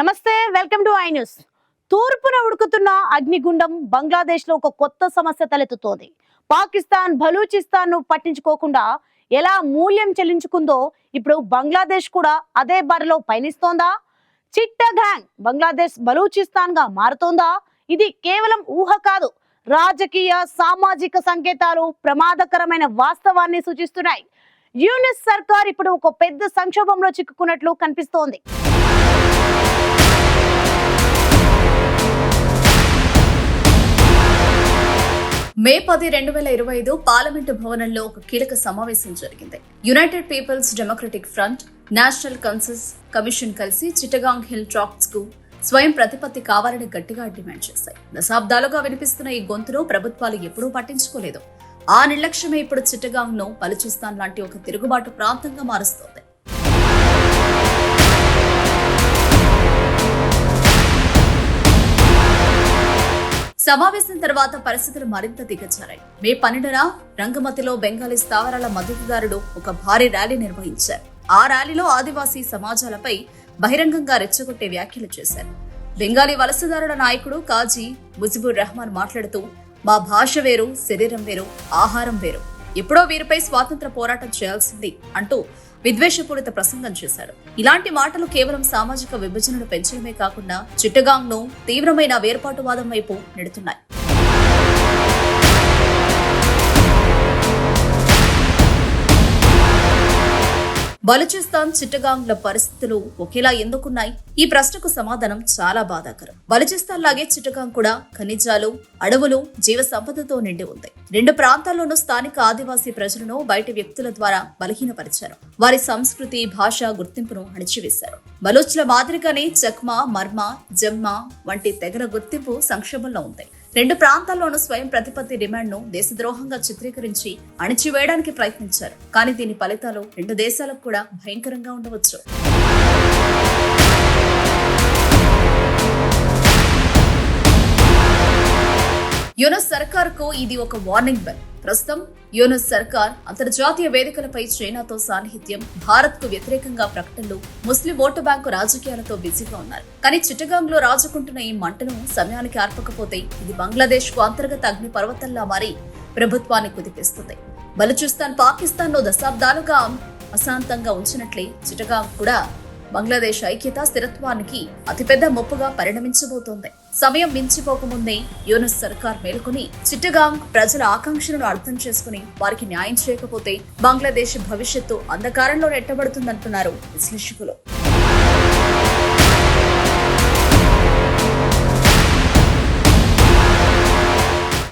నమస్తే welcome to I news. తూర్పున ఉడుకుతున్న అగ్నిగుండం బంగ్లాదేశ్లో ఒక కొత్త సమస్య తలెత్తుతోంది. పాకిస్తాన్ బలూచిస్తాన్ను పట్టించుకోకుండా ఎలా మూల్యం చెల్లించుకుందో ఇప్పుడు బంగ్లాదేశ్ కూడా అదే బరిలో పయనిస్తోందా? చిట్ట గ్యాంగ్ బంగ్లాదేశ్ బలూచిస్తాన్గా మారుతోందా? ఇది కేవలం ఊహ కాదు రాజకీయ సామాజిక సంకేతాలు ప్రమాదకరమైన వాస్తవాన్ని సూచిస్తున్నాయి. యూనిస్ సర్కార్ ఇప్పుడు ఒక పెద్ద సంక్షోభంలో చిక్కుకున్నట్లు కనిపిస్తోంది. మే పది రెండు వేల ఇరవై ఐదు పార్లమెంటు భవనంలో ఒక కీలక సమావేశం జరిగింది. United People's Democratic Front National Consensus Commission కలిసి చిట్టగాంగ్ హిల్ ట్రాక్స్కు స్వయం ప్రతిపత్తి కావాలని గట్టిగా డిమాండ్ చేశాయి. దశాబ్దాలుగా వినిపిస్తున్న ఈ గొంతును ప్రభుత్వాలు ఎప్పుడూ పట్టించుకోలేదు. ఆ నిర్లక్ష్యమే ఇప్పుడు చిట్టగాంగ్ను బలుచిస్తాన్ లాంటి ఒక తిరుగుబాటు ప్రాంతంగా మారుస్తోంది. సమావేశం తర్వాత పరిస్థితులు మరింత దిగజారాయి. మే పన్నెండున రంగమతిలో బెంగాలీ స్థావరాల మద్దతుదారుడు ఒక భారీ ర్యాలీ నిర్వహించారు. ఆ ర్యాలీలో ఆదివాసీ సమాజాలపై బహిరంగంగా రెచ్చగొట్టే వ్యాఖ్యలు చేశారు. బెంగాలీ వలసదారుల నాయకుడు కాజీ ముజిబుర్ రెహమాన్ మాట్లాడుతూ మా భాష వేరు శరీరం వేరు ఆహారం వేరు. ఎప్పుడో వీరిపై స్వాతంత్ర పోరాటం చేయాల్సింది అంటూ విద్వేషపూరిత ప్రసంగం చేశారు. ఇలాంటి మాటలు కేవలం సామాజిక విభజనను పెంచడమే కాకుండా చిట్టగాంగ్ను తీవ్రమైన వేర్పాటువాదం వైపు నెడుతున్నాయి. బలుచిస్తాన్ చిట్టగాంగ్ల పరిస్థితులు ఒకేలా ఎందుకున్నాయి? ఈ ప్రశ్నకు సమాధానం చాలా బాధాకరం. బలుచిస్తాన్ లాగే చిట్టగాంగ్ కూడా ఖనిజాలు అడవులు జీవ సంపదతో నిండి ఉంది. రెండు ప్రాంతాల్లోనూ స్థానిక ఆదివాసీ ప్రజలను బయటి వ్యక్తుల ద్వారా బలహీనపరిచారు. వారి సంస్కృతి భాష గుర్తింపును అణిచివేశారు. బలోచ్ల మాదిరిగానే చక్మా మర్మ జమ్మ వంటి తెగల గుర్తింపు సంక్షోభంలో ఉంది. రెండు ప్రాంతాల్లోనూ స్వయం ప్రతిపత్తి డిమాండ్ను దేశద్రోహంగా చిత్రీకరించి అణిచివేయడానికి ప్రయత్నించారు. కానీ దీని ఫలితాలు రెండు దేశాలకు కూడా భయంకరంగా ఉండవచ్చు. యూనస్ సర్కార్కు ఇది ఒక వార్నింగ్ బెల్. ప్రస్తుతం యోనో సర్కార్ అంతర్జాతీయ వేదికలపై చైనాతో సాన్నిహిత్యం భారత్కు వ్యతిరేకంగా ప్రకటనలు ముస్లిం ఓటు బ్యాంకు రాజకీయాలతో బిజీగా ఉన్నారు. కానీ చిట్టగాంగ్లో రాజుకుంటున్న ఈ మంటను సమయానికి ఆర్పకపోతే ఇది బంగ్లాదేశ్కు అంతర్గత అగ్ని పర్వతంలా మారి ప్రభుత్వాన్ని కుదిపిస్తుంది. బలుచిస్తాన్ పాకిస్తాన్లో దశాబ్దాలుగా అశాంతంగా ఉంచినట్లే చిటగాంగ్ కూడా బంగ్లాదేశ్ ఐక్యత స్థిరత్వానికి అతిపెద్ద ముప్పుగా పరిణమించబోతోంది. సమయం మించిపోకముందే యూనస్ సర్కార్ మేల్కొని చిట్టగాంగ్ ప్రజల ఆకాంక్షలను అర్థం చేసుకుని వారికి న్యాయం చేయకపోతే బంగ్లాదేశ్ భవిష్యత్తు అంధకారంలో నెట్టబడుతుందంటున్నారు విశ్లేషకులు.